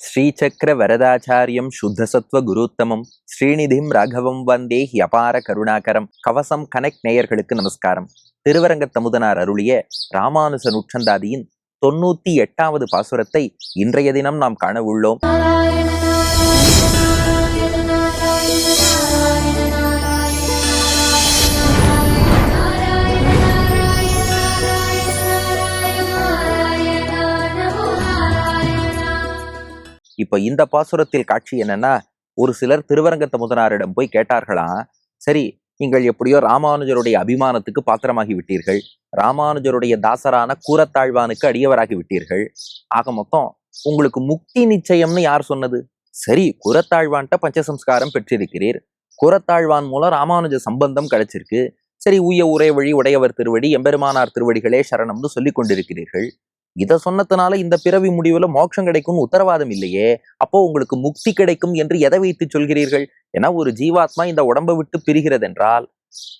ஸ்ரீசக்கர வரதாச்சாரியம் சுத்தசத்வ குருத்தமம். ஸ்ரீநிதிம் ராகவம் வந்தே ஹியபார கருணாகரம். கவசம் கனெக்ட் நேயர்களுக்கு நமஸ்காரம். திருவரங்கத்தமுதனார் அருளிய ராமானுச நுட்சந்தாதியின் தொண்ணூத்தி எட்டாவது பாசுரத்தை இன்றைய தினம் நாம் காண உள்ளோம். இப்ப இந்த பாசுரத்தில் காட்சி என்னன்னா ஒரு சிலர் திருவரங்க தமுதனாரிடம் போய் கேட்டார்களாம் சரி நீங்கள் எப்படியோ ராமானுஜருடைய அபிமானத்துக்கு பாத்திரமாகி விட்டீர்கள். ராமானுஜருடைய தாசரான கூரத்தாழ்வானுக்கு அடியவராகி விட்டீர்கள். ஆக மொத்தம் உங்களுக்கு முக்தி நிச்சயம்னு யார் சொன்னது? சரி குரத்தாழ்வான்ட்ட பஞ்சசம்ஸ்காரம் பெற்றிருக்கிறீர். குரத்தாழ்வான் மூலம் ராமானுஜ சம்பந்தம் கிடைச்சிருக்கு. சரி உய உரை வழி உடையவர் திருவடி எம்பெருமானார் திருவடிகளே சரணம்னு சொல்லிக் கொண்டிருக்கிறீர்கள் இதை சொன்னதுனால இந்த பிறவி முடிவுல மோட்சம் கிடைக்கும் உத்தரவாதம் இல்லையே. அப்போ உங்களுக்கு முக்தி கிடைக்கும் என்று எதை வைத்து சொல்கிறீர்கள்? ஏன்னா ஒரு ஜீவாத்மா இந்த உடம்பை விட்டு பிரிகிறது என்றால்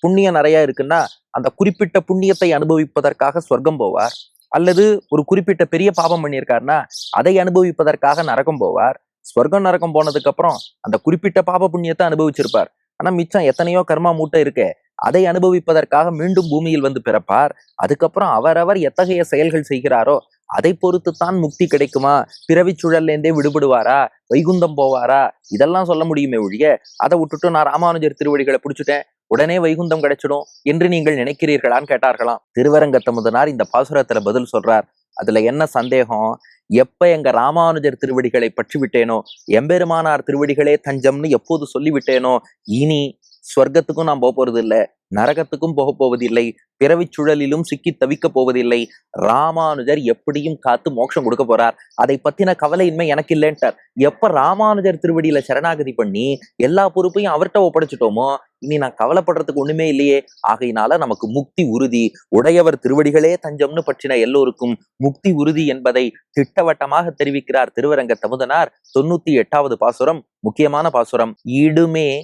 புண்ணியம் நிறைய இருக்குன்னா அந்த குறிப்பிட்ட புண்ணியத்தை அனுபவிப்பதற்காக சொர்க்கம் போவார். அல்லது ஒரு குறிப்பிட்ட பெரிய பாபம் பண்ணியிருக்காருன்னா அதை அனுபவிப்பதற்காக நரகம் போவார். ஸ்வர்க்கம் நரகம் போனதுக்கு அப்புறம் அந்த குறிப்பிட்ட பாப புண்ணியத்தை அனுபவிச்சிருப்பார். ஆனா மிச்சம் எத்தனையோ கர்மா மூட்டை இருக்கு அதை அனுபவிப்பதற்காக மீண்டும் பூமியில் வந்து பிறப்பார். அதுக்கப்புறம் அவரவர் எத்தகைய செயல்கள் செய்கிறாரோ அதை பொறுத்து தான் முக்தி கிடைக்குமா? பிறவி சுழல்லேருந்தே விடுபடுவாரா? வைகுந்தம் போவாரா? இதெல்லாம் சொல்ல முடியுமே ஒழிய அதை விட்டுட்டு நான் ராமானுஜர் திருவடிகளை பிடிச்சிட்டேன். உடனே வைகுந்தம் கிடைச்சிடும் என்று நீங்கள் நினைக்கிறீர்களான்னு கேட்டார்களாம். திருவரங்கத்தமுதனார் இந்த பாசுரத்துல பதில் சொல்றார். அதுல என்ன சந்தேகம்? எப்ப எங்க ராமானுஜர் திருவடிகளை பற்றி விட்டேனோ எம்பெருமானார் திருவடிகளே தஞ்சம்னு எப்போது சொல்லிவிட்டேனோ இனி ஸ்வர்க்கத்துக்கும் நான் போக போறது இல்லை நரகத்துக்கும் போக போவதில்லை பிறவிச் சுழலிலும் சிக்கி தவிக்கப் போவதில்லை. ராமானுஜர் எப்படியும் காத்து மோட்சம் கொடுக்க போறார். அதை பத்தின கவலையின்மை எனக்கு இல்லைன்ட்டார் எப்ப ராமானுஜர் திருவடியில சரணாகதி பண்ணி எல்லா பொறுப்பையும் அவர்கிட்ட ஒப்படைச்சிட்டோமோ இனி நான் கவலைப்படுறதுக்கு ஒண்ணுமே இல்லையே. ஆகையினால நமக்கு முக்தி உறுதி. உடையவர் திருவடிகளே தஞ்சம்னு பற்றின எல்லோருக்கும் முக்தி உறுதி என்பதை திட்டவட்டமாக தெரிவிக்கிறார் திருவரங்க தமுதனார். தொண்ணூத்தி எட்டாவது பாசுரம் முக்கியமான பாசுரம். இடுமே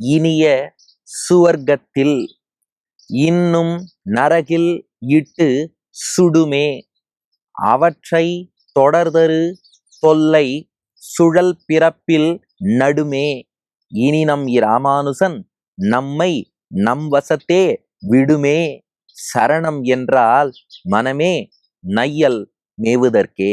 இனிய சுவர்க்கத்தில் இன்னும் நரகில் இட்டு சுடுமே. அவற்றை தொடர்தரு தொல்லை சுழல் பிறப்பில் நடுமே. இனி நம் இராமானுசன் நம்மை நம் வசத்தே விடுமே. சரணம் என்றால் மனமே நையல் மேவுதற்கே.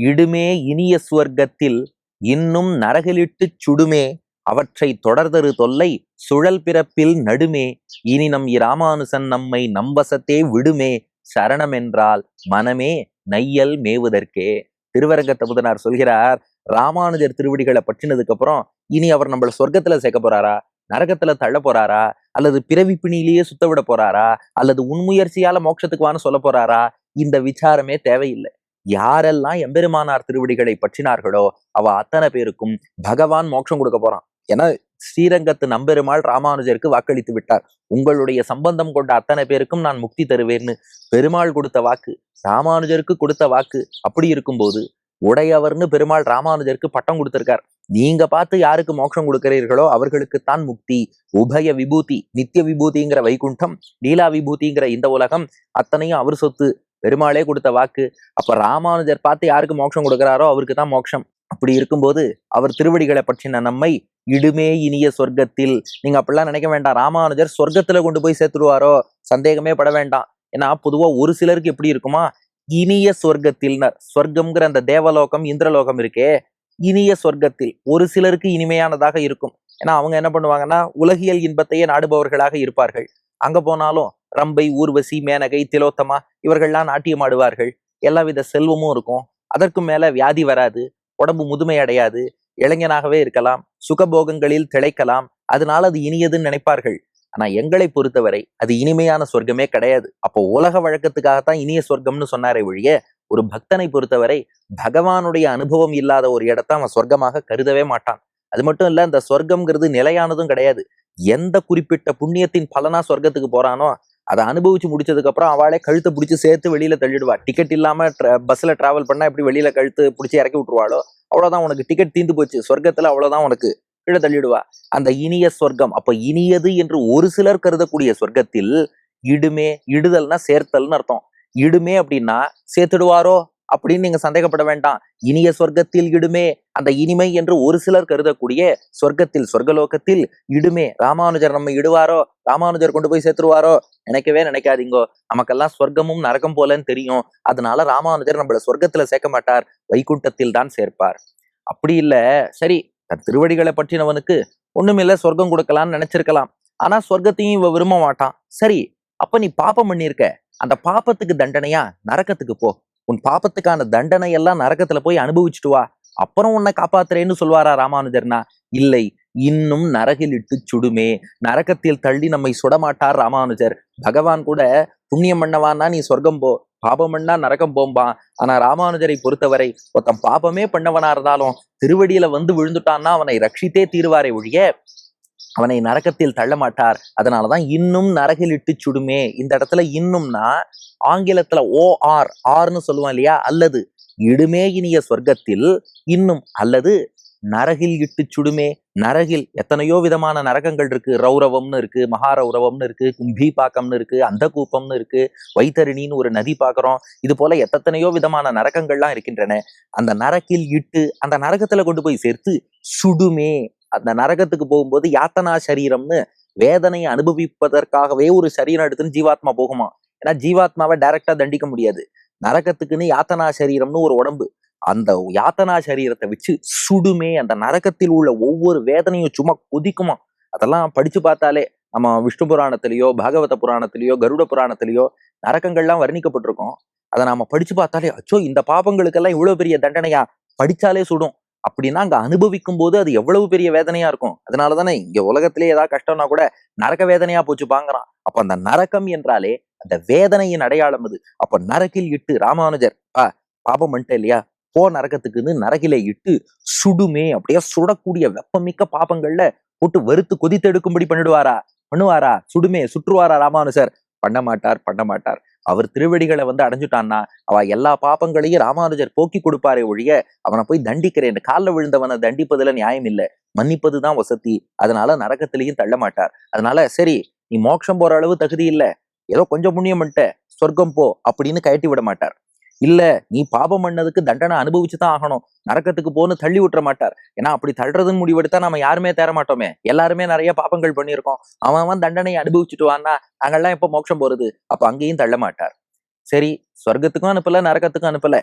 இடுமே இனிய சுவர்க்கத்தில் இன்னும் நரகிலிட்டுச் சுடுமே. அவற்றை தொடர்தரு தொல்லை சுழல் பிறப்பில் நடுமே. இனி நம் இராமானுசன் நம்மை நம்பசத்தே விடுமே. சரணம் என்றால் மனமே நையல் மேவுதற்கே. திருவரங்க தமுதனார் சொல்கிறார் ராமானுஜர் திருவடிகளை பற்றினதுக்கு அப்புறம் இனி அவர் நம்மள சொர்க்கத்துல சேர்க்க போறாரா? நரகத்துல தள்ள போறாரா? அல்லது பிறவி பிணியிலேயே சுத்த விட போறாரா? அல்லது உன்முயற்சியால மோட்சத்துக்கு வான்னு சொல்ல போறாரா? இந்த விசாரமே தேவையில்லை. யாரெல்லாம் எம்பெருமானார் திருவடிகளை பற்றினார்களோ அவ அத்தனை பேருக்கும் பகவான் மோட்சம் கொடுக்க போறான். ஏன்னா ஸ்ரீரங்கத்து நம்பெருமாள் ராமானுஜருக்கு வாக்களித்து விட்டார். உங்களுடைய சம்பந்தம் கொண்ட அத்தனை பேருக்கும் நான் முக்தி தருவேன்னு பெருமாள் கொடுத்த வாக்கு ராமானுஜருக்கு கொடுத்த வாக்கு அப்படி இருக்கும்போது உடையவர்னு பெருமாள் ராமானுஜருக்கு பட்டம் கொடுத்திருக்கார். நீங்க பார்த்து யாருக்கு மோட்சம் கொடுக்கிறீர்களோ அவர்களுக்குத்தான் முக்தி. உபய விபூதி நித்திய விபூதிங்கிற வைகுண்டம் லீலா விபூதிங்கிற இந்த உலகம் அத்தனையும் அவர் சொத்து பெருமாளே கொடுத்த வாக்கு. அப்ப ராமானுஜர் பார்த்து யாருக்கு மோட்சம் கொடுக்கிறாரோ அவருக்கு தான் மோட்சம். அப்படி இருக்கும்போது அவர் திருவடிகளை பற்றின நம்மை இடுமே இனிய சொர்க்கத்தில். நீங்க அப்படிலாம் நினைக்க வேண்டாம். ராமானுஜர் சொர்க்கத்துல கொண்டு போய் சேர்த்துடுவாரோ? சந்தேகமே பட வேண்டாம். ஏன்னா பொதுவா ஒரு சிலருக்கு எப்படி இருக்குமா? இனிய சொர்க்கத்தில்னர். சொர்க்கம்ங்கிற அந்த தேவலோகம் இந்திரலோகம் இருக்கே. இனிய சொர்க்கத்தில் ஒரு சிலருக்கு இனிமையானதாக இருக்கும். ஏன்னா அவங்க என்ன பண்ணுவாங்கன்னா உலகியல் இன்பத்தையே நாடுபவர்களாக இருப்பார்கள். அங்க போனாலும் ரம்பை ஊர்வசி மேனகை திலோத்தமா இவர்கள்லாம் நாட்டியம் ஆடுவார்கள். எல்லாவித செல்வமும் இருக்கும். அதற்கு மேல வியாதி வராது. உடம்பு முதுமை அடையாது இளைஞனாகவே இருக்கலாம் சுகபோகங்களில் திளைக்கலாம் அதனால அது இனியதுன்னு நினைப்பார்கள். ஆனா எங்களை பொறுத்தவரை அது இனிமையான சொர்க்கமே கிடையாது. அப்போ உலக வழக்கத்துக்காகத்தான் இனிய சொர்க்கம்னு சொன்னாரே ஒழிய ஒரு பக்தனை பொறுத்தவரை பகவானுடைய அனுபவம் இல்லாத ஒரு இடத்த அவன் சொர்க்கமாக கருதவே மாட்டான். அது மட்டும் இல்ல இந்த சொர்க்கம்ங்கிறது நிலையானதும் கிடையாது. எந்த குறிப்பிட்ட புண்ணியத்தின் பலனா சொர்க்கத்துக்கு போறானோ அதை அனுபவிச்சு முடிச்சதுக்கப்புறம் அவளே கழுத்தை பிடிச்சி சேர்த்து வெளியில தள்ளிடுவா. டிக்கெட் இல்லாம பஸ்ல டிராவல் பண்ணா எப்படி வெளியில கழுத்து பிடிச்சி இறக்கி விட்டுருவாளோ? அவ்வளவுதான் உனக்கு டிக்கெட் தீந்து போச்சு. சொர்க்கத்துல அவ்வளவுதான் உனக்கு. கீழே தள்ளிடுவா. அந்த இனிய சொர்க்கம். அப்ப இனியது என்று ஒரு சிலர் கருதக்கூடிய சொர்க்கத்தில் இடுமே இடுதல்னா சேர்த்தல்னு அர்த்தம். இடுமே அப்படின்னா சேர்த்துடுவாரோ? அப்படின்னு நீங்க சந்தேகப்பட வேண்டாம். இனிய சொர்க்கத்தில் இடுமே. அந்த இனிமை என்று ஒரு சிலர் கருதக்கூடிய சொர்க்கத்தில் சொர்க்கலோகத்தில் இடுமே. ராமானுஜர் நம்ம இடுவாரோ? ராமானுஜர் கொண்டு போய் சேர்த்துருவாரோ? நினைக்கவே நினைக்காதீங்கோ. நமக்கெல்லாம் சொர்க்கமும் நரகம் போலன்னு தெரியும். அதனால ராமானுஜர் நம்மள சொர்க்கத்துல சேர்க்க மாட்டார். வைகுண்டத்தில் தான் சேர்ப்பார். அப்படி இல்ல. சரி தன் திருவடிகளை பற்றினவனுக்கு ஒண்ணுமில்ல. சொர்க்கம் கொடுக்கலாம்னு நினைச்சிருக்கலாம். ஆனா சொர்க்கத்தையும் இவ விரும்ப மாட்டான். சரி அப்ப நீ பாப்பம் பண்ணியிருக்க. அந்த பாப்பத்துக்கு தண்டனையா? நரக்கத்துக்கு போ. உன் பாப்பத்துக்கான தண்டனை எல்லாம் நரக்கத்துல போய் அனுபவிச்சுட்டு வா. அப்புறம் உன்னை காப்பாத்துறேன்னு சொல்வாரா ராமானுஜர்னா? இல்லை இன்னும் நரகில் இட்டு சுடுமே. நரகத்தில் தள்ளி நம்மை சுடமாட்டார் ராமானுஜர். பகவான் கூட புண்ணியம் பண்ணவான்னா நீ சொர்க்கம் போ. பாபம் பண்ணா நரகம் போம்பான் ஆனா ராமானுஜரை பொறுத்தவரை ஒருத்தன் பாபமே பண்ணவனா இருந்தாலும் திருவடியில வந்து விழுந்துட்டான்னா அவனை ரட்சித்தே தீருவாரே ஒழிய அவனை நரகத்தில் தள்ள மாட்டார் அதனாலதான் இன்னும் நரகில் இட்டு சுடுமே. இந்த இடத்துல இன்னும்னா ஆங்கிலத்துல ஓ ஆர் ஆர்னு சொல்லுவான் இல்லையா? அல்லது இடுமே இனிய சொர்க்கத்தில் இன்னும் அல்லது நரகில் இட்டு சுடுமே. நரகில் எத்தனையோ விதமான நரகங்கள் இருக்கு. ரௌரவம்னு இருக்கு மகாரௌரவம்னு இருக்கு கும்பி பாக்கம்னு இருக்கு அந்த கூப்பம்னு இருக்கு வைத்தரிணின்னு ஒரு நதி பார்க்கறோம் இது போல எத்தனையோ விதமான நரகங்கள்லாம் இருக்கின்றன. அந்த நரகில் இட்டு அந்த நரகத்துல கொண்டு போய் சேர்த்து சுடுமே. அந்த நரகத்துக்கு போகும்போது யாத்தனா சரீரம்னு வேதனையை அனுபவிப்பதற்காகவே ஒரு சரீரம் எடுத்துன்னு ஜீவாத்மா போகுமா? ஏன்னா ஜீவாத்மாவை டைரக்டா தண்டிக்க முடியாது. நரகத்துக்குன்னு யாத்தனா சரீரம்னு ஒரு உடம்பு. அந்த யாத்தனா சரீரத்தை வச்சு சுடுமே அந்த நரகத்தில் உள்ள ஒவ்வொரு வேதனையும் சும்மா கொதிக்குமா? அதெல்லாம் படிச்சு பார்த்தாலே நம்ம விஷ்ணு புராணத்திலேயோ பாகவத புராணத்திலேயோ கருட புராணத்திலேயோ நரகங்கள்லாம் வர்ணிக்கப்பட்டிருக்கோம். அதை நாம படிச்சு பார்த்தாலே அச்சோ இந்த பாபங்களுக்கெல்லாம் இவ்வளவு பெரிய தண்டனையா? படிச்சாலே சுடும். அப்படின்னா அங்க அனுபவிக்கும் போது அது எவ்வளவு பெரிய வேதனையா இருக்கும். அதனால தானே இங்க உலகத்திலே ஏதாவது கஷ்டம்னா கூட நரக வேதனையா போச்சு பாங்குறான் அப்ப அந்த நரக்கம் என்றாலே அந்த வேதனையின் அடையாளம் அது. அப்ப நரக்கில் இட்டு ராமானுஜர் பா பாபம் பண்ணிட்டே இல்லையா? போ நரகத்துக்குன்னு நரகிலே இட்டு சுடுமே அப்படியே சுடக்கூடிய வெப்பமிக்க பாபங்கள்ல போட்டு வறுத்து கொதித்தெடுக்கும்படி பண்ணிடுவாரா பண்ணுவாரா? சுடுமே சுற்றுவாரா ராமானுஜர்? பண்ண மாட்டார் பண்ண மாட்டார். அவர் திருவடிகளை வந்து அடைஞ்சுட்டான்னா அவ எல்லா பாப்பங்களையும் ராமானுஜர் போக்கி கொடுப்பாரே ஒழிய அவனை போய் தண்டிக்கிறேன். காலில் விழுந்தவனை தண்டிப்பதுல நியாயம் இல்லை. மன்னிப்பதுதான் வசதி. அதனால நரகத்திலையும் தள்ள மாட்டார். அதனால சரி நீ மோட்சம் போற அளவு தகுதி இல்ல. ஏதோ கொஞ்சம் புண்ணியம் பண்ணிட்ட சொர்க்கம் போ அப்படின்னு கயட்டி விட மாட்டார். இல்ல நீ பாபம் பண்ணதுக்கு தண்டனை அனுபவிச்சு தான் ஆகணும். நரக்கத்துக்கு போன்னு தள்ளி விட்டுற மாட்டார். ஏன்னா அப்படி தள்ளுறதுன்னு முடிவெடுத்தா நம்ம யாருமே தேர மாட்டோமே. எல்லாருமே நிறைய பாபங்கள் பண்ணியிருக்கோம். அவன் அவன் தண்டனையை அனுபவிச்சுட்டு வான்னா நாங்கெல்லாம் எப்போ மோட்சம் போறது? அப்ப அங்கேயும் தள்ள மாட்டார். சரி சொர்க்கத்துக்கும் அனுப்பல நரக்கத்துக்கும் அனுப்பல.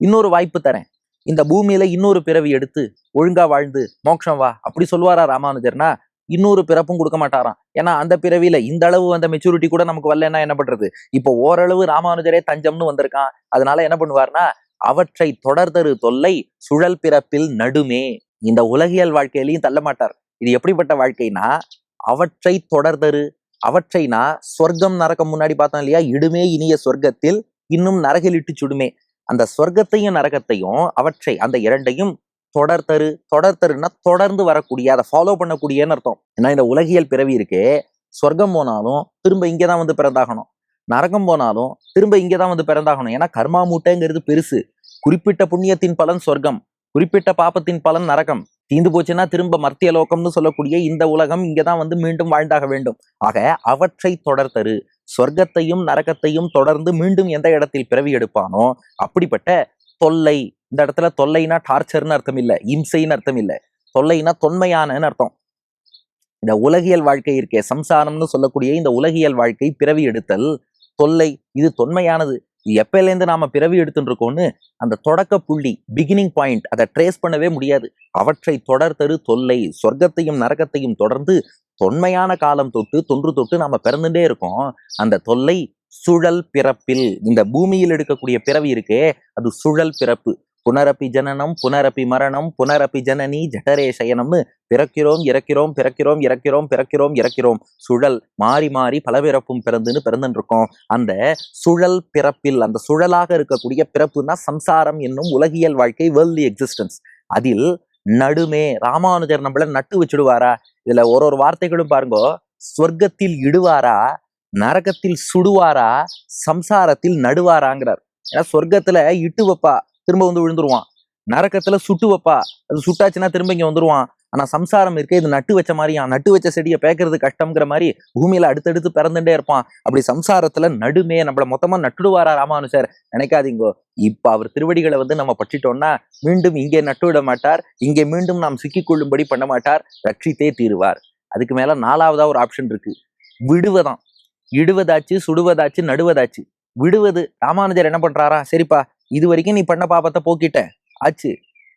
இன்னொரு வாய்ப்பு தரேன். இந்த பூமியில இன்னொரு பிறவி எடுத்து ஒழுங்கா வாழ்ந்து மோட்சம் வா அப்படி சொல்லுவாரா ராமானுஜர்னா இன்னொரு பிறப்பும் கொடுக்க மாட்டாராம். ஏன்னா அந்த பிறவியில இந்த அளவு அந்த மெச்சூரிட்டி கூட நமக்கு வரலன்னா என்ன பண்றது? இப்போ ஓரளவு ராமானுஜரே தஞ்சம்னு வந்திருக்கான். அதனால என்ன பண்ணுவார்னா அவற்றை தொடர்தரு தொல்லை சுழல் பிறப்பில் நடுமே. இந்த உலகியல் வாழ்க்கையிலையும் தள்ள மாட்டார். இது எப்படிப்பட்ட வாழ்க்கைனா அவற்றை தொடர்தரு அவற்றைனா சொர்க்கம் நரக்கம் முன்னாடி பார்த்தோம் இல்லையா? இடுமே இனிய சொர்க்கத்தில் இன்னும் நரகிலிட்டு சுடுமே. அந்த சொர்க்கத்தையும் நரகத்தையும் அவற்றை அந்த இரண்டையும் தொடர்தரு தொடர்தருன்னா தொடர்ந்து வரக்கூடிய அதை ஃபாலோ பண்ணக்கூடியன்னு அர்த்தம். ஏன்னா இந்த உலகியல் பிறவி இருக்கே சொர்க்கம் போனாலும் திரும்ப இங்கே தான் வந்து பிறந்தாகணும். நரகம் போனாலும் திரும்ப இங்கே தான் வந்து பிறந்தாகணும். ஏன்னா கர்மா மூட்டைங்கிறது பெருசு. குறிப்பிட்ட புண்ணியத்தின் பலன் சொர்க்கம். குறிப்பிட்ட பாப்பத்தின் பலன் நரகம். தீந்து போச்சுன்னா திரும்ப மர்த்திய லோகம்னு சொல்லக்கூடிய இந்த உலகம் இங்கே தான் வந்து மீண்டும் வாழ்ந்தாக வேண்டும். ஆக அவற்றை தொடர்தரு. சொர்க்கத்தையும் நரகத்தையும் தொடர்ந்து மீண்டும் எந்த இடத்தில் பிறவி எடுப்பானோ அப்படிப்பட்ட தொல்லை இந்த இடத்துல தொல்லைனா டார்ச்சர்னு அர்த்தம் இல்லை இம்சைன்னு அர்த்தம் இல்லை. தொல்லைனா தொன்மையானன்னு அர்த்தம். இந்த உலகியல் வாழ்க்கை இருக்கே சம்சாரம்னு சொல்லக்கூடிய இந்த உலகியல் வாழ்க்கை பிறவி எடுத்தல் தொல்லை இது தொன்மையானது. எப்பயிலேருந்து நாம பிறவி எடுத்துட்டு இருக்கோம்னு அந்த தொடக்க புள்ளி பிகினிங் பாயிண்ட் அதை ட்ரேஸ் பண்ணவே முடியாது. அவற்றை தொடர்தரு தொல்லை சொர்க்கத்தையும் நரகத்தையும் தொடர்ந்து தொன்மையான காலம் தொட்டு தொன்று தொட்டு நாம பிறந்துட்டே இருக்கோம். அந்த தொல்லை சுழல் பிறப்பில் இந்த பூமியில் எடுக்கக்கூடிய பிறவி இருக்கே அது சுழல் பிறப்பு. புனரப்பி ஜனனம் புனரப்பி மரணம் புனரப்பி ஜனனி ஜடரே சயனம்னு பிறக்கிறோம் இறக்கிறோம் பிறக்கிறோம் இறக்கிறோம் பிறக்கிறோம் இறக்கிறோம். சுழல் மாறி மாறி பல பிறப்பும் பிறந்துன்னு பிறந்துட்டு இருக்கோம் அந்த சுழல் பிறப்பில் அந்த சுழலாக இருக்கக்கூடிய பிறப்புனா சம்சாரம் என்னும் உலகியல் வாழ்க்கை வேர்ல்டி எக்ஸிஸ்டன்ஸ் அதில் நடுமே ராமானுஜர் நம்மள நட்டு வச்சுடுவாரா? இதுல ஒரு ஒரு வார்த்தைகளும் பாருங்க. சொர்க்கத்தில் இடுவாரா? நரகத்தில் சுடுவாரா? சம்சாரத்தில் நடுவாராங்கிறார். ஏன்னா சொர்க்கத்துல இட்டு வைப்பா. திரும்ப வந்து விழுந்துருவான். நரக்கத்துல சுட்டு வைப்பா. அது சுட்டாச்சுன்னா திரும்ப இங்க வந்துருவான். ஆனா சம்சாரம் இருக்கே இது நட்டு வச்ச மாதிரியா? நட்டு வச்ச செடியை பேக்கிறது கஷ்டம்ங்கிற மாதிரி பூமியில அடுத்தடுத்து பிறந்துட்டே இருப்பான். அப்படி சம்சாரத்துல நடுமே நம்மள மொத்தமா நட்டுடுவாரா ராமானுஜர்? நினைக்காதீங்கோ. இப்ப அவர் திருவடிகளை வந்து நம்ம பற்றிட்டோம்னா மீண்டும் இங்கே நட்டு விட மாட்டார். இங்கே மீண்டும் நாம் சிக்கிக்கொள்ளும்படி பண்ண மாட்டார். ரட்சித்தே தீருவார். அதுக்கு மேல நாலாவதா ஒரு ஆப்ஷன் இருக்கு. விடுவதாம். இடுவதாச்சு சுடுவதாச்சு நடுவதாச்சு. விடுவது. ராமானுஜர் என்ன பண்றாரா? சரிப்பா. இது வரைக்கும் நீ பண்ண பாபத்தை போக்கிட்ட. ஆச்சு.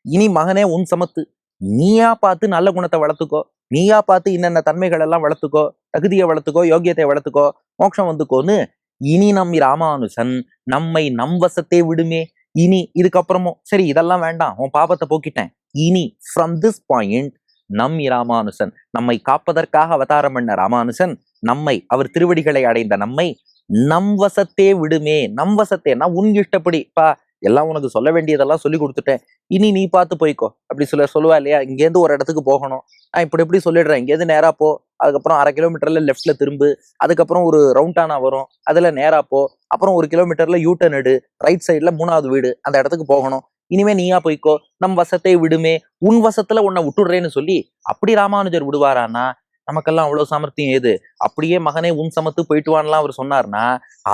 இனி மகனே உன் சமத்து. நீயா பார்த்து நல்ல குணத்தை வளர்த்துக்கோ. நீயா பார்த்து என்னென்ன தன்மைகள் எல்லாம் வளர்த்துக்கோ. தகுதியை வளர்த்துக்கோ. யோகியத்தை வளர்த்துக்கோ. மோட்சம் வந்துக்கோன்னு இனி நம் ராமானுசன் நம்மை நம் வசத்தே விடுமே. இனி இதுக்கப்புறமும் சரி இதெல்லாம் வேண்டாம். உன் பாபத்தை போக்கிட்டேன். இனி ஃப்ரம் திஸ் பாயிண்ட் நம் ராமானுசன் நம்மை காப்பதற்காக அவதாரம் பண்ண ராமானுசன் நம்மை அவர் திருவடிகளை அடைந்த நம்மை நம் வசத்தே விடுமே நம் வசத்தே. நான் உன் இஷ்டப்படி. பா எல்லாம் உனக்கு சொல்ல வேண்டியதெல்லாம் சொல்லி கொடுத்துட்டேன். இனி நீ பார்த்து போய்க்கோ. அப்படி சொல்ல சொல்லுவா இல்லையா? இங்கேருந்து ஒரு இடத்துக்கு போகணும். நான் இப்படி இப்படி சொல்லிடுறேன். இங்கேருந்து நேரா போ. அதுக்கப்புறம் அரை கிலோமீட்டர்ல லெஃப்ட்ல திரும்பு. அதுக்கப்புறம் ஒரு ரவுண்டானா வரும். அதுல நேரா போ. அப்புறம் ஒரு கிலோமீட்டர்ல யூட்டன் எடு. ரைட் சைட்ல மூணாவது வீடு. அந்த இடத்துக்கு போகணும். இனிமே நீயா போய்க்கோ. நம் வசத்தை விடுமே. உன் வசத்துல உன்னை விட்டுடுறேன்னு சொல்லி அப்படி ராமானுஜர் விடுவாரான்னா நமக்கெல்லாம் அவ்வளவு சாமர்த்தியம் ஏது அப்படியே மகனே உன் சமத்து போயிட்டு வான்லாம் அவர் சொன்னார்னா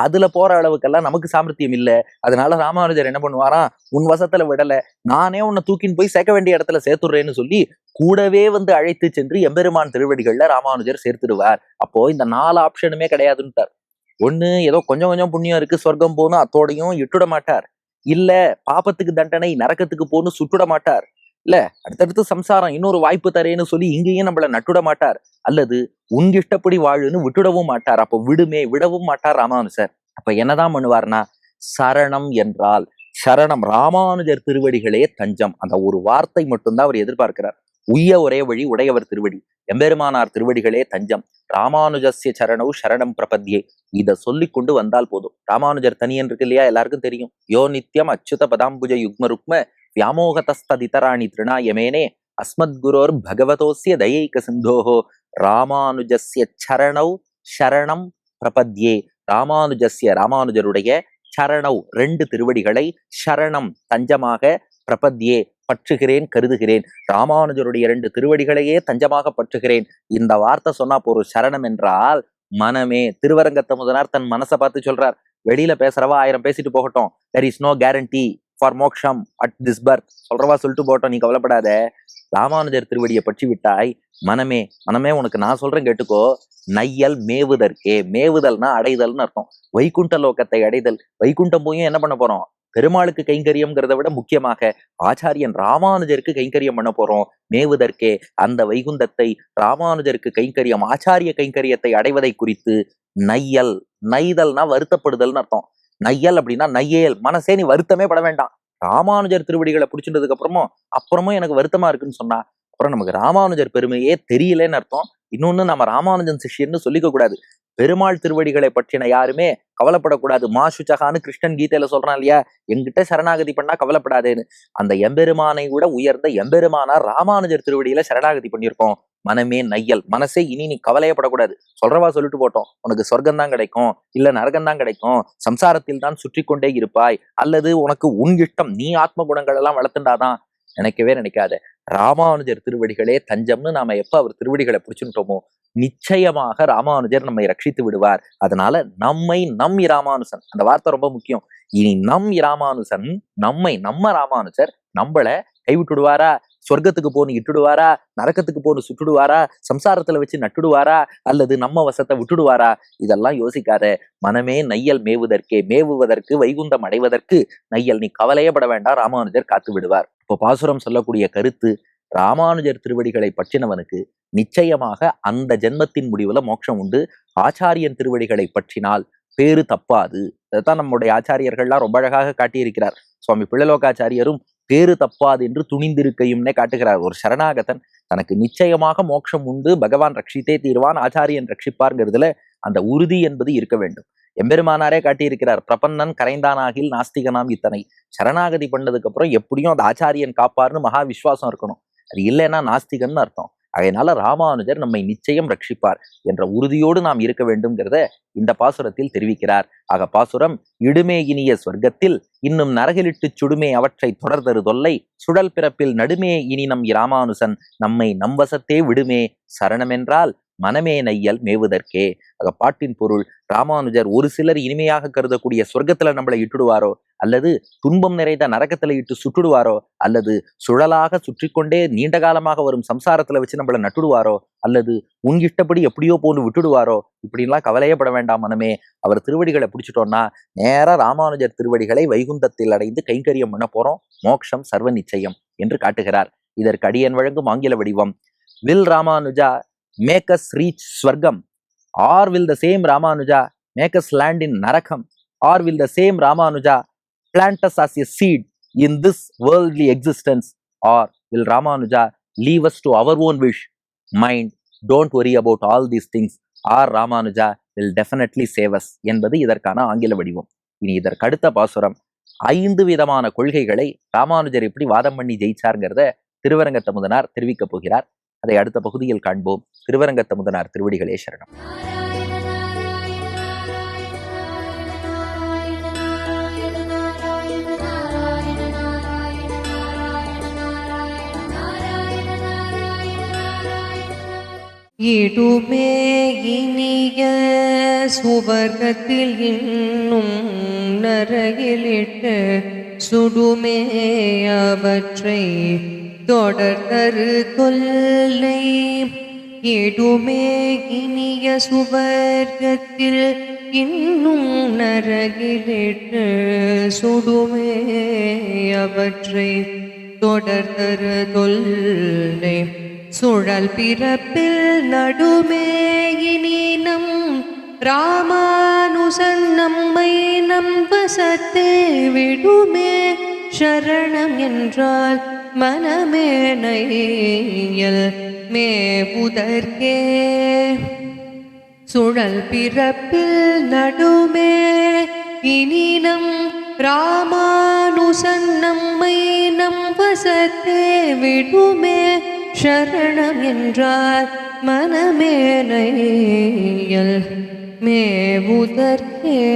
அதுல போற அளவுக்கெல்லாம் நமக்கு சாமர்த்தியம் இல்லை. அதனால ராமானுஜர் என்ன பண்ணுவாராம்? உன் வசத்துல விடல. நானே உன்னை தூக்கின்னு போய் சேர்க்க வேண்டிய இடத்துல சேர்த்துடுறேன்னு சொல்லி கூடவே வந்து அழைத்து சென்று எம்பெருமான் திருவடிகள்ல ராமானுஜர் சேர்த்துடுவார். அப்போ இந்த நாலு ஆப்ஷனுமே கிடையாதுன்ட்டார் ஒண்ணு ஏதோ கொஞ்சம் கொஞ்சம் புண்ணியம் இருக்கு சொர்க்கம் போகணும் அத்தோடையும் இட்டுட மாட்டார். இல்ல பாப்பத்துக்கு தண்டனை நரக்கத்துக்கு போன்னு சுட்டுட மாட்டார். இல்ல அடுத்தடுத்து சம்சாரம் இன்னொரு வாய்ப்பு தரேன்னு சொல்லி இங்கேயும் நம்மள நட்டுட மாட்டார். அல்லது உன் இஷ்டப்படி வாழுன்னு விட்டுடவும் மாட்டார். அப்போ விடுமே விடவும் மாட்டார் ராமானுஜர். அப்ப என்னதான் பண்ணுவார்னா சரணம் என்றால் சரணம் ராமானுஜர் திருவடிகளே தஞ்சம். அந்த ஒரு வார்த்தை மட்டும்தான் அவர் எதிர்பார்க்கிறார். உய்ய ஒரே வழி உடையவர் திருவடி. எம்பெருமானார் திருவடிகளே தஞ்சம். ராமானுஜஸ்ய சரணவு சரணம் பிரபத்யே. இத சொல்லி கொண்டு வந்தால் போதும். ராமானுஜர் தனியன் இருக்கு இல்லையா எல்லாருக்கும் தெரியும். யோ நித்யம் அச்சுத பதாம்புஜ யுக்ம ருக்ம வியாமோகதஸ்ததிதராணி திருணாயமேனே அஸ்மத்குரோர் பகவதோசிய தயைக சிந்தோஹோ ராமானுஜஸ்ய சரணௌ சரணம் பிரபத்யே ராமானுஜஸ்ய ராமானுஜருடைய சரணௌ ரெண்டு திருவடிகளை சரணம் தஞ்சமாக பிரபத்யே பற்றுகிறேன் கருதுகிறேன்। ராமானுஜருடைய இரண்டு திருவடிகளையே தஞ்சமாக பற்றுகிறேன் இந்த வார்த்தை சொன்னா ஒரு சரணம் என்றால் மனமே. திருவரங்கத்த முதனார் தன் மனசை பார்த்து சொல்றார் வெளியில பேசுறவா? ஆயிரம் பேசிட்டு போகட்டும். There is no guarantee for moksham at this birth சொல்றவா சொல்லிட்டு போட்டோம் நீ கவலைப்படாத. ராமானுஜர் திருவடியை பற்றி விட்டாய். மனமே மனமே உனக்கு நான் சொல்றேன் கேட்டுக்கோ. நையல் மேவுதற்கே. மேவுதல்னா அடைதல்னு அர்த்தம். வைகுண்ட லோகத்தை அடைதல். வைகுண்டம் போயும் என்ன பண்ண போறோம்? பெருமாளுக்கு கைங்கரியம்ங்கிறத விட முக்கியமாக ஆச்சாரியன் ராமானுஜருக்கு கைங்கரியம் பண்ண போறோம். மேவுதற்கே. அந்த வைகுந்தத்தை ராமானுஜருக்கு கைங்கரியம் ஆச்சாரிய கைங்கரியத்தை அடைவதை குறித்து நையல் நைதல்னா வருத்தப்படுதல்னு அர்த்தம். நையல் அப்படின்னா நையேல். மனசே நீ வருத்தமே பட வேண்டாம். ராமானுஜர் திருவடிகளை பிடிச்சிட்டதுக்கு அப்புறமும் அப்புறமும் எனக்கு வருத்தமா இருக்குன்னு சொன்னா அப்புறம் நமக்கு ராமானுஜர் பெருமையே தெரியலன்னு அர்த்தம். இன்னொன்னு நம்ம ராமானுஜன் சிஷ்யன்னு சொல்லிக்க கூடாது. பெருமாள் திருவடிகளை பற்றின யாருமே கவலைப்படக்கூடாது. மா சுச்சகான்னு கிருஷ்ணன் கீதையில சொல்றான் இல்லையா? என்கிட்ட சரணாகதி பண்ணா கவலைப்படாதேன்னு. அந்த எம்பெருமானை விட உயர்ந்த எம்பெருமானா ராமானுஜர் திருவடியில சரணாகதி பண்ணியிருக்கோம். மனமே நையல். மனசே இனி நீ கவலையப்படக்கூடாது. சொல்றவா சொல்லிட்டு போட்டோம். உனக்கு சொர்க்கம் தான் கிடைக்கும். இல்ல நரகம் தான் கிடைக்கும். சம்சாரத்தில் தான் சுற்றி கொண்டே இருப்பாய். அல்லது உனக்கு உன் இஷ்டம் நீ ஆத்ம குணங்கள் எல்லாம் வளர்த்துண்டாதான். நினைக்கவே நினைக்காத. ராமானுஜர் திருவடிகளே தஞ்சம்னு நாம எப்ப அவர் திருவடிகளை பிடிச்சுட்டோமோ நிச்சயமாக ராமானுஜர் நம்மை ரட்சித்து விடுவார். அதனால நம்மை நம் இராமானுசன் அந்த வார்த்தை ரொம்ப முக்கியம். இனி நம் இராமானுசன் நம்மை நம்ம ராமானுஜர் நம்மள கைவிட்டுடுவாரா சொர்க்கத்துக்கு போன்னு இட்டுடுவாரா? நரக்கத்துக்கு போன்னு சுட்டுடுவாரா? சம்சாரத்துல வச்சு நட்டுடுவாரா? அல்லது நம்ம வசத்தை விட்டுடுவாரா? இதெல்லாம் யோசிக்காத. மனமே நையல் மேவுதற்கே. மேவுவதற்கு வைகுந்தம் அடைவதற்கு நையல். நீ கவலையப்பட வேண்டாம். ராமானுஜர் காத்து விடுவார். இப்போ பாசுரம் சொல்லக்கூடிய கருத்து ராமானுஜர் திருவடிகளை பற்றினவனுக்கு நிச்சயமாக அந்த ஜென்மத்தின் முடிவுல மோட்சம் உண்டு. ஆச்சாரியன் திருவடிகளை பற்றினால் பேரு தப்பாது. அதைத்தான் நம்முடைய ஆச்சாரியர்கள்லாம் ரொம்ப அழகாக காட்டியிருக்கிறார். சுவாமி பிள்ளலோகாச்சாரியரும் பேரு தப்பாது என்று துணிந்திருக்கையும்னே காட்டுகிறார். ஒரு சரணாகதன் தனக்கு நிச்சயமாக மோட்சம் உண்டு. பகவான் ரட்சித்தே தீர்வான். ஆச்சாரியன் ரட்சிப்பார்ங்கிறதுல அந்த உறுதி என்பது இருக்க வேண்டும். எம்பெருமானாரே காட்டியிருக்கிறார் பிரபன்னன் கரைந்தானாகில் நாஸ்திகனாம் இத்தனை. சரணாகதி பண்ணதுக்கு அப்புறம் எப்படியும் அந்த ஆச்சாரியன் காப்பார்னு மகா விஸ்வாசம் இருக்கணும். அது இல்லைன்னா நாஸ்திகன்னு அர்த்தம். அதனால ராமானுஜர் நம்மை நிச்சயம் ரட்சிப்பார் என்ற உறுதியோடு நாம் இருக்க வேண்டும்ங்கிறத இந்த பாசுரத்தில் தெரிவிக்கிறார். ஆக பாசுரம் இடுமே இனிய சொர்க்கத்தில் இன்னும் நரகிலிட்டுச் சுடுமே அவற்றை தொடர்தரு தொல்லை சுழல் பிறப்பில் நடுமே இனி நம் இராமானுசன் நம்மை நம்வசத்தே விடுமே. சரணமென்றால் மனமே நையல் மேவுதற்கே. ஆக பாட்டின் பொருள் ராமானுஜர் ஒரு சிலர் இனிமையாக கருதக்கூடிய சொர்க்கத்துல நம்மளை இட்டுடுவாரோ? அல்லது துன்பம் நிறைந்த நரக்கத்துல இட்டு சுட்டுடுவாரோ? அல்லது சுழலாக சுற்றி கொண்டே நீண்ட காலமாக வரும் சம்சாரத்துல வச்சு நம்மளை நட்டுடுவாரோ? அல்லது உன் இஷ்டப்படி எப்படியோ போன்னு விட்டுடுவாரோ? இப்படின்லாம் கவலையப்பட வேண்டாம் மனமே. அவர் திருவடிகளை பிடிச்சிட்டோம்னா நேரா ராமானுஜர் திருவடிகளை வைகுந்தத்தில் அடைந்து கைங்கரியம் பண்ண போறோம். மோக்ஷம் சர்வ நிச்சயம் என்று காட்டுகிறார். இதற்கு அடியன் வழங்கும் ஆங்கில வடிவம். Will Ramanuja make us reach swargam. Or will the same Ramanuja make us land in narakam. Or will the same Ramanuja plant us as a seat. In this worldly existence or will Ramanuja leave us to our own wish. Mind don't worry about all these things. Or Ramanuja will definitely definitely என்பது இதற்கான ஆங்கில வடிவம். இனி இதற்கடுத்த பாசுரம். ஐந்து விதமான கொள்கைகளை ராமானுஜர் எப்படி வாதம் பண்ணி ஜெயிச்சாருங்கிறத திருவரங்கத்த முதனார் தெரிவிக்கப் போகிறார். அதை அடுத்த பகுதியில் காண்போம். திருவரங்கத்த முதனார் திருவடிகளே சரணம். இடுமே இனிய சுவர்க்கத்தில் இன்னும் நரகிலிட்டு சுடுமே அவற்றை தொடர்தரு கொல்லை ஏடுமே இனிய சுவர்க்கத்தில் இன்னும் நரகிலிட்டு சுடுமே அவற்றை. தொடர்தரு தொல்லை. சுழல் பிறப்பில் நடுமே இனி நம் ராமானுசன் நம்மை நம் வசத்தை விடுமே. சரணம் என்றால் மனமே நையல் மேவுதற்கே. சுழல் பிறப்பில் நடுமே இனினம் ராமானுசன் நம்மை நம் வசத்தே விடுமே. சரணம் என்றால் மனமேனையல் மேவுதற்கே.